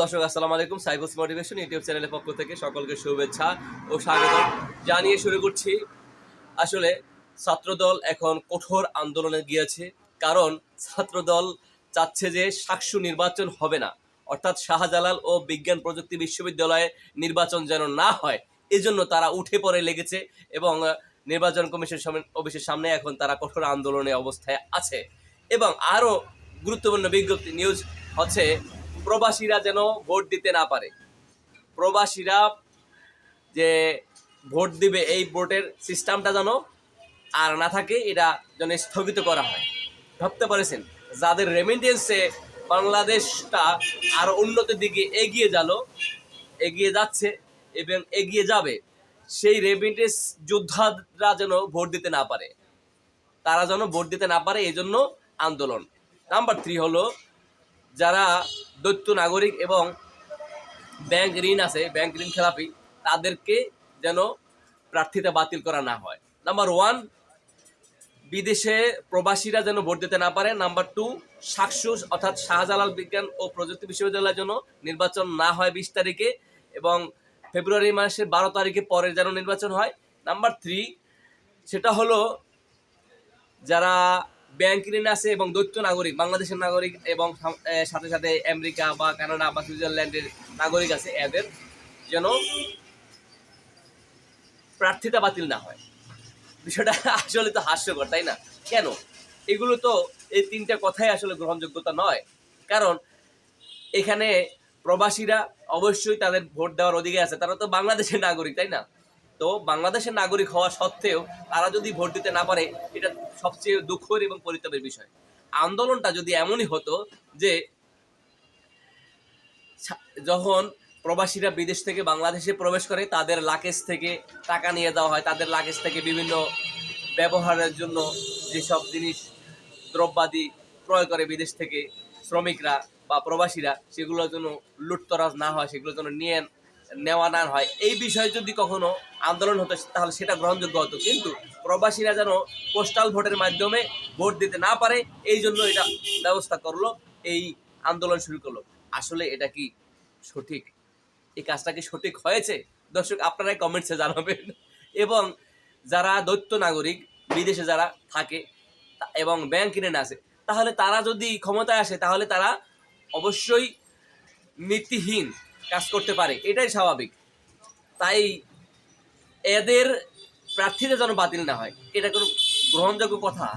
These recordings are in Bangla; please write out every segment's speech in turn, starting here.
দর্শক, আসসালামু আলাইকুম। সাইবস মোটিভেশন ইউটিউব চ্যানেলের পক্ষ থেকে সকলকে শুভেচ্ছা ও স্বাগত জানিয়ে শুরু করছি। আসলে ছাত্রদল এখন কঠোর আন্দোলনে গিয়েছে, কারণ ছাত্রদল চাচ্ছে যে সাকসু নির্বাচন হবে না। অর্থাৎ শাহজালাল ও বিজ্ঞান প্রযুক্তি বিশ্ববিদ্যালয়ে নির্বাচন যেন না হয়, এজন্য তারা উঠে পড়ে লেগেছে এবং নির্বাচন কমিশন অফিসের সামনে এখন তারা কঠোর আন্দোলনে অবস্থায় আছে। এবং আরও গুরুত্বপূর্ণ বিজ্ঞপ্তি নিউজ হচ্ছে প্রবাসীরা যেন ভোট দিতে না পারে। প্রবাসীরা যে ভোট দিবে এই ভোটের সিস্টেমটা যেন আর না থাকে, এটা যেন স্থগিত করা হয়। ভাবতে পারেছেন? যাদের রেমিটেন্সে বাংলাদেশটা আরও উন্নতির দিকে এগিয়ে গেল, এগিয়ে যাচ্ছে এবং এগিয়ে যাবে, সেই রেমিটেন্স যোদ্ধারা যেন ভোট দিতে না পারে। তারা যেন ভোট দিতে না পারে এই জন্য আন্দোলন। নাম্বার থ্রি হলো যারা দৈত্য নাগরিক এবং ব্যাংক ঋণ আছে, ব্যাংক ঋণ খেলাপি, তাদেরকে যেন প্রার্থিতা বাতিল করা না হয়। নাম্বার ওয়ান বিদেশে প্রবাসীরা যেন ভোট দিতে না পারে। নাম্বার টু সাকসু অর্থাৎ শাহজালাল বিজ্ঞান ও প্রযুক্তি বিশ্ববিদ্যালয়ের জন্য নির্বাচন না হয় বিশ তারিখে এবং ফেব্রুয়ারি মাসের বারো তারিখে পরে যেন নির্বাচন হয়। নাম্বার থ্রি সেটা হলো যারা ব্যাংক ঋণ আছে এবং দৈত্য নাগরিক, বাংলাদেশের নাগরিক এবং সাথে সাথে আমেরিকা বা কানাডা বা সুইজারল্যান্ডের নাগরিক আছে। এদের যেন প্রার্থিতা বাতিল না হয়। বিষয়টা আসলে তো হাস্যকর, তাই না? কেন? এগুলো তো এই তিনটা কথাই আসলে গ্রহণযোগ্যতা নয়। কারণ এখানে প্রবাসীরা অবশ্যই তাদের ভোট দেওয়ার অধিকার আছে। তারা তো বাংলাদেশের নাগরিক, তাই না? তো বাংলাদেশের নাগরিক হওয়া সত্ত্বেও তারা যদি ভোট দিতে না পারে, এটা সবচেয়ে দুঃখের এবং পরিতাপের বিষয়। আন্দোলনটা যদি এমনই হতো যে যখন প্রবাসীরা বিদেশ থেকে বাংলাদেশে প্রবেশ করে, তাদের লাকেজ থেকে টাকা নিয়ে দেওয়া হয়, তাদের লাকেজ থেকে বিভিন্ন ব্যবহারের জন্য যেসব জিনিস, দ্রব্যাদি ক্রয় করে বিদেশ থেকে শ্রমিকরা বা প্রবাসীরা, সেগুলোর জন্য লুটতরাজ না হয়, সেগুলোর জন্য নিয়ে নেওয়া না হয়। এই বিষয়ে যদি কখনো আন্দোলন হতো, তাহলে সেটা গ্রহণযোগ্য হতো। কিন্তু প্রবাসীরা যেন পোস্টাল ভোটের মাধ্যমে ভোট দিতে না পারে, এই জন্য এটা ব্যবস্থা করল, এই আন্দোলন শুরু করল। আসলে এটা কি সঠিক? এই কাজটা কি সঠিক হয়েছে? দর্শক, আপনারাই কমেন্টসে জানাবেন। এবং যারা দৈত্য নাগরিক, বিদেশে যারা থাকে এবং ব্যাংক কিনে আছে তাহলে তারা যদি ক্ষমতায় আসে, তাহলে তারা অবশ্যই নীতিহীন কাজ করতে পারে, এটাই স্বাভাবিক। তাই এদের প্রার্থীরা যেন বাতিল না হয়, এটা কোনো গ্রহণযোগ্য কথা।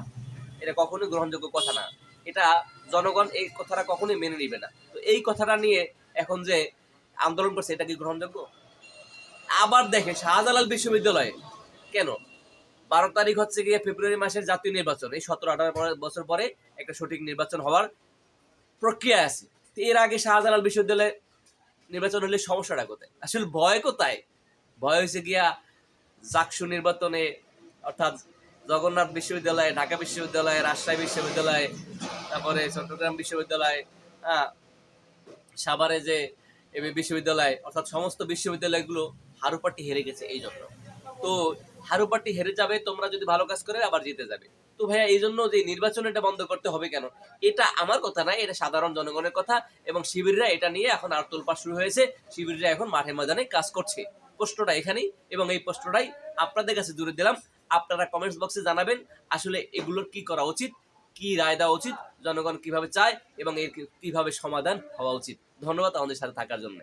এটা কখনোই গ্রহণযোগ্য কথা না। এটা জনগণ এই কথাটা কখনোই মেনে নিবে না। তো এই কথাটা নিয়ে এখন যে আন্দোলন করছে, এটা কি গ্রহণযোগ্য? আবার দেখে শাহজালাল বিশ্ববিদ্যালয়ে কেন? বারো তারিখ হচ্ছে গিয়ে ফেব্রুয়ারি মাসের জাতীয় নির্বাচন। এই সতেরো, আঠারো বছর পরে একটা সঠিক নির্বাচন হওয়ার প্রক্রিয়া আছে। এর আগে শাহজালাল বিশ্ববিদ্যালয়ে নির্বাচন হলে সমস্যাটা কোথায়? আসলে ভয় কোথায়? ভয় হয়েছে গিয়া জাকসু নির্বাচনে, অর্থাৎ জগন্নাথ বিশ্ববিদ্যালয়, ঢাকা বিশ্ববিদ্যালয়, রাজশাহী বিশ্ববিদ্যালয়, তারপরে চট্টগ্রাম বিশ্ববিদ্যালয় হ্যাঁ সাভারে যে এবি বিশ্ববিদ্যালয়, অর্থাৎ সমস্ত বিশ্ববিদ্যালয়গুলো হারুপাটি হেরে গেছে এই জন্য। তো হারুপাটি হেরে যাবে, তোমরা যদি ভালো কাজ করে আবার জিতে যাবে। তো ভাইয়া এই জন্য যে নির্বাচন এটা বন্ধ করতে হবে কেন? এটা আমার কথা না, এটা সাধারণ জনগণের কথা এবং শিবিররা এটা নিয়ে এখন আর তোলপাড় শুরু হয়েছে। শিবিররা এখন মাঠে ময়দানে কাজ করছে। প্রশ্নটা এখানেই এবং এই প্রশ্নটাই আপনাদের কাছে জুড়ে দিলাম। আপনারা কমেন্টস বক্সে জানাবেন, আসলে এগুলোর কি করা উচিত, কি রায় দেওয়া উচিত, জনগণ কীভাবে চায় এবং এর কীভাবে সমাধান হওয়া উচিত। ধন্যবাদ আমাদের সাথে থাকার জন্য।